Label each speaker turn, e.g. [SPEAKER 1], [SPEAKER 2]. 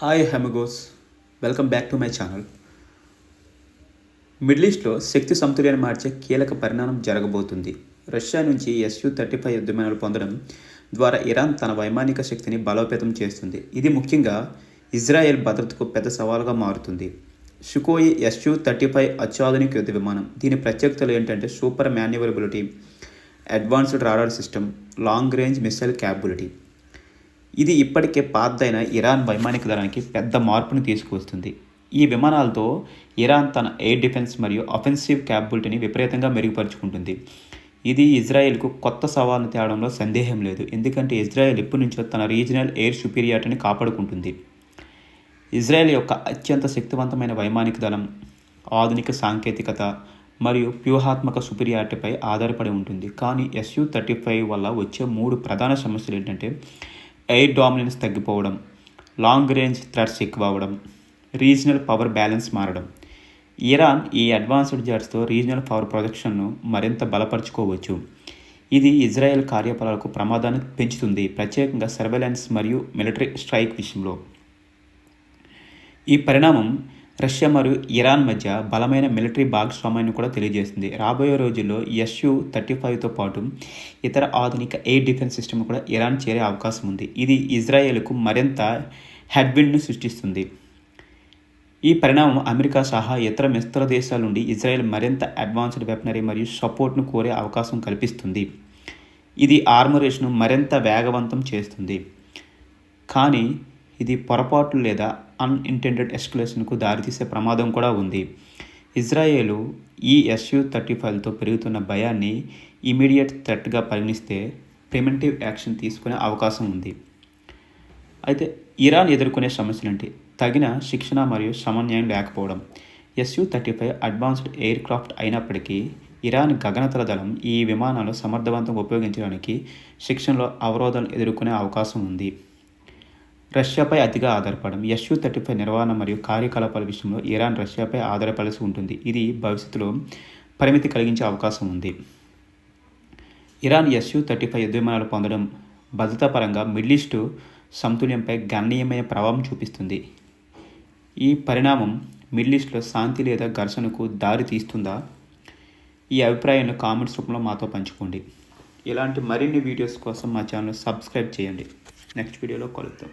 [SPEAKER 1] Hi హెమగోస్ welcome back to my channel middle ఈస్ట్లో శక్తి సమతుల్యాన్ని మార్చే కీలక పరిణామం జరగబోతుంది. రష్యా నుంచి ఎస్యు థర్టీ ఫైవ్ యుద్ధమానాలు పొందడం ద్వారా ఇరాన్ తన వైమానిక శక్తిని బలోపేతం చేస్తుంది. ఇది ముఖ్యంగా ఇజ్రాయెల్ భద్రతకు పెద్ద సవాలుగా మారుతుంది. షుకోయి ఎస్యు థర్టీ ఫైవ్ అత్యాధునిక యుద్ధ విమానం. దీని ప్రత్యేకతలు ఏంటంటే super manoeuvrability advanced radar system long range missile capability ఇది ఇప్పటికే పాతదైన ఇరాన్ వైమానిక దళానికి పెద్ద మార్పును తీసుకువస్తుంది. ఈ విమానాలతో ఇరాన్ తన ఎయిర్ డిఫెన్స్ మరియు అఫెన్సివ్ క్యాపబిలిటీని విపరీతంగా మెరుగుపరుచుకుంటుంది. ఇది ఇజ్రాయెల్కు కొత్త సవాల్ను తేవడంలో సందేహం లేదు. ఎందుకంటే ఇజ్రాయెల్ ఇప్పటి నుంచో తన రీజనల్ ఎయిర్ సుపీరియారిటీని కాపాడుకుంటుంది. ఇజ్రాయెల్ యొక్క అత్యంత శక్తివంతమైన వైమానిక దళం ఆధునిక సాంకేతికత మరియు వ్యూహాత్మక సుపీరియారిటీపై ఆధారపడి ఉంటుంది. కానీ ఎస్యు థర్టీ ఫైవ్ వల్ల వచ్చే మూడు ప్రధాన సమస్యలు ఏంటంటే ఎయిర్ డామినెన్స్ తగ్గిపోవడం లాంగ్ రేంజ్ థ్రెట్స్ ఎక్కువ అవ్వడం రీజనల్ పవర్ బ్యాలెన్స్ మారడం. ఇరాన్ ఈ అడ్వాన్స్డ్ జెట్స్తో రీజనల్ పవర్ ప్రొజెక్షన్ను మరింత బలపరుచుకోవచ్చు. ఇది ఇజ్రాయెల్ కార్యకలాపాలకు ప్రమాదాన్ని పెంచుతుంది ప్రత్యేకంగా సర్వేలెన్స్ మరియు మిలిటరీ స్ట్రైక్ విషయంలో. ఈ పరిణామం రష్యా మరియు ఇరాన్ మధ్య బలమైన మిలిటరీ భాగస్వామ్యాన్ని కూడా తెలియజేస్తుంది రాబోయే రోజుల్లో ఎస్యు థర్టీ ఫైవ్తో పాటు ఇతర ఆధునిక ఎయిర్ డిఫెన్స్ సిస్టమ్ కూడా ఇరాన్ చేరే అవకాశం ఉంది. ఇది ఇజ్రాయెల్కు మరింత హెడ్విండ్ను సృష్టిస్తుంది. ఈ పరిణామం అమెరికా సహా ఇతర మిత్ర దేశాల నుండి ఇజ్రాయెల్ మరింత అడ్వాన్స్డ్ వెపనరీ మరియు సపోర్ట్ను కోరే అవకాశం కల్పిస్తుంది. ఇది ఆర్మరేషన్ను మరింత వేగవంతం చేస్తుంది. కానీ ఇది పొరపాట్లు లేదా అన్ఇంటెండెడ్ ఎస్కలేషన్కు దారితీసే ప్రమాదం కూడా ఉంది. ఇజ్రాయేలు ఈ ఎస్యు థర్టీ ఫైవ్తో పెరుగుతున్న భయాన్ని ఇమీడియట్ థ్రెట్గా పరిగణిస్తే ప్రిమెంటివ్ యాక్షన్ తీసుకునే అవకాశం ఉంది. అయితే ఇరాన్ ఎదుర్కొనే సమస్యలేంటి తగిన శిక్షణ మరియు సమన్వయం లేకపోవడం. SU thirty five advanced aircraft అయినప్పటికీ ఇరాన్ గగనతల దళం ఈ విమానాలు సమర్థవంతంగా ఉపయోగించడానికి శిక్షణలో అవరోధాలు ఎదుర్కొనే అవకాశం ఉంది. రష్యాపై అతిగా ఆధారపడడం ఎస్యు థర్టీ ఫైవ్ నిర్వహణ మరియు కార్యకలాపాల విషయంలో ఇరాన్ రష్యాపై ఆధారపడాల్సి ఉంటుంది. ఇది భవిష్యత్తులో పరిమితి కలిగించే అవకాశం ఉంది. ఇరాన్ ఎస్యు థర్టీ ఫైవ్ యుద్ధ విమానాలు పొందడం భద్రతాపరంగా మిడిల్ ఈస్టు సమతుల్యంపై గణనీయమైన ప్రభావం చూపిస్తుంది. ఈ పరిణామం మిడిల్ ఈస్ట్లో శాంతి లేదా ఘర్షణకు దారి తీస్తుందా? ఈ అభిప్రాయాన్ని కామెంట్స్ రూపంలో మాతో పంచుకోండి. ఇలాంటి మరిన్ని వీడియోస్ కోసం మా ఛానల్ సబ్స్క్రైబ్ చేయండి. నెక్స్ట్ వీడియోలో కలుద్దాం.